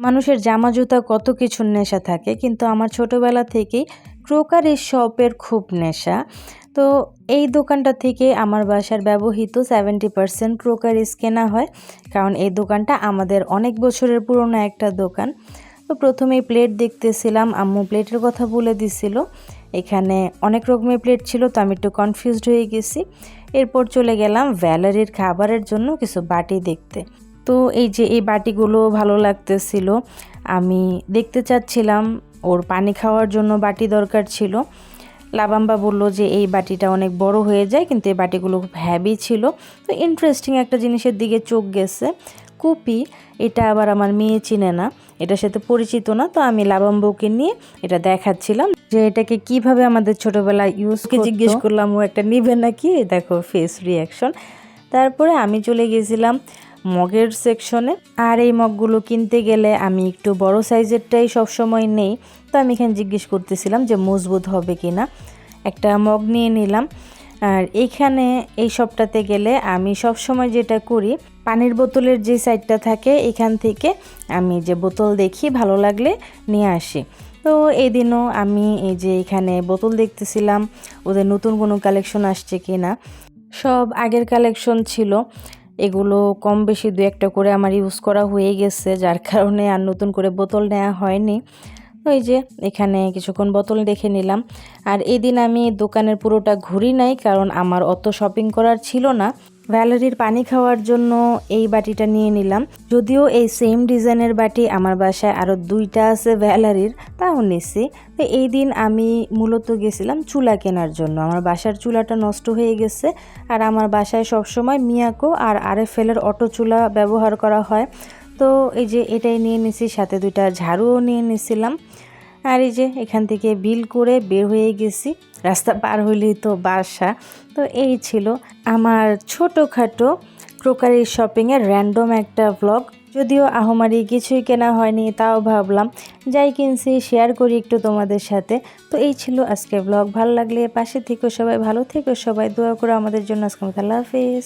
মানুষের জামা জুতা কত কিছুর নেশা থাকে, কিন্তু আমার ছোটবেলা থেকেই ক্রোকারি শপের খুব নেশা। তো এই দোকানটা থেকে আমার বাসার ব্যবহৃত সেভেন্টি পারসেন্ট ক্রোকারিস কেনা হয়, কারণ এই দোকানটা আমাদের অনেক বছরের পুরনো একটা দোকান। তো প্রথমেই প্লেট দেখতেছিলাম, আম্মু প্লেটের কথা বলে দিছিল। এখানে অনেক রকমের প্লেট ছিল, তো আমি একটু কনফিউজড হয়ে গেছি। এরপর চলে গেলাম ভ্যালারির খাবারের জন্য কিছু বাটি দেখতে। তো এই যে এই বাটিগুলো ভালো লাগতেছিল আমি দেখতে চাচ্ছিলাম ওর পানি খাওয়ার জন্য বাটি দরকার ছিল। লাবাম্বা বলল যে এই বাটিটা অনেক বড় হয়ে যায় কিন্তু এই বাটিগুলো খুব হ্যাভি ছিল। তো ইন্টারেস্টিং একটা জিনিসের দিকে চোখ গেছে। কুপি এটা আবার আমার মেয়ে চিনে না এটার সাথে পরিচিত না তো আমি লাবাম্বকে নিয়ে এটা দেখাচ্ছিলাম যে এটাকে কীভাবে আমাদের ছোটবেলায় ইউজকে জিজ্ঞেস করলাম ও একটা নিবে নাকি? দেখো ফেস রিয়াকশন তারপরে আমি চলে গেছিলাম মগের সেকশনে। আর এই মগগুলো কিনতে গেলে আমি একটু বড় সাইজেরটাই সবসময় নেই। তো আমি এখানে জিজ্ঞেস করতেছিলাম যে মজবুত হবে কি না একটা মগ নিয়ে নিলাম। আর এইখানে এই সবটাতে গেলে আমি সব সময় যেটা করি, পানির বোতলের যে সাইডটা থাকে, এখান থেকে আমি যে বোতল দেখি, ভালো লাগলে নিয়ে আসি। তো এই দিনও আমি এই যে এখানে বোতল দেখতেছিলাম, ওদের নতুন কোনো কালেকশন আসছে কি না সব আগের কালেকশন ছিল। এগুলো কম বেশি দু একটা করে আমার ইউজ করা হয়ে গেছে, যার কারণে আর নতুন করে বোতল নেওয়া হয়নি। ওই যে এখানে কিছুক্ষণ বোতল দেখে নিলাম। আর এদিন আমি দোকানের পুরোটা ঘুরি নাই, কারণ আমার অত শপিং করার ছিল না। ভ্যালারির পানি খাওয়ার জন্য এই বাটিটা নিয়ে নিলাম। যদিও এই সেম ডিজাইনের বাটি আমার বাসায় আরও দুইটা আছে ভ্যালারির তাও নিছি। তো এই দিন আমি মূলত গেছিলাম চুলা কেনার জন্য। আমার বাসার চুলাটা নষ্ট হয়ে গেছে আর আমার বাসায় সবসময় মিয়াকো আর আরএফএলের অটো চুলা ব্যবহার করা হয়। তো এই যে এটাই নিয়ে নিছি, সাথে দুইটা ঝাড়ুও নিয়ে নিছিলাম। আর এই যে এখান থেকে বিল করে বের হয়ে গেছি, রাস্তা পার হইলেই তো বাসা। তো এই ছিল আমার ছোটোখাটো ক্রোকারি শপিংয়ের র্যান্ডম একটা ব্লগ যদিও আহমারি কিছুই কেনা হয়নি, তাও ভাবলাম যাই কিনছি শেয়ার করি একটু তোমাদের সাথে। তো এই ছিল আজকে ব্লগ ভালো লাগলে পাশে থেকো সবাই, ভালো থেকো সবাই। দোয়া করো আমাদের জন্য। আজকে আল্লাহ হাফিজ।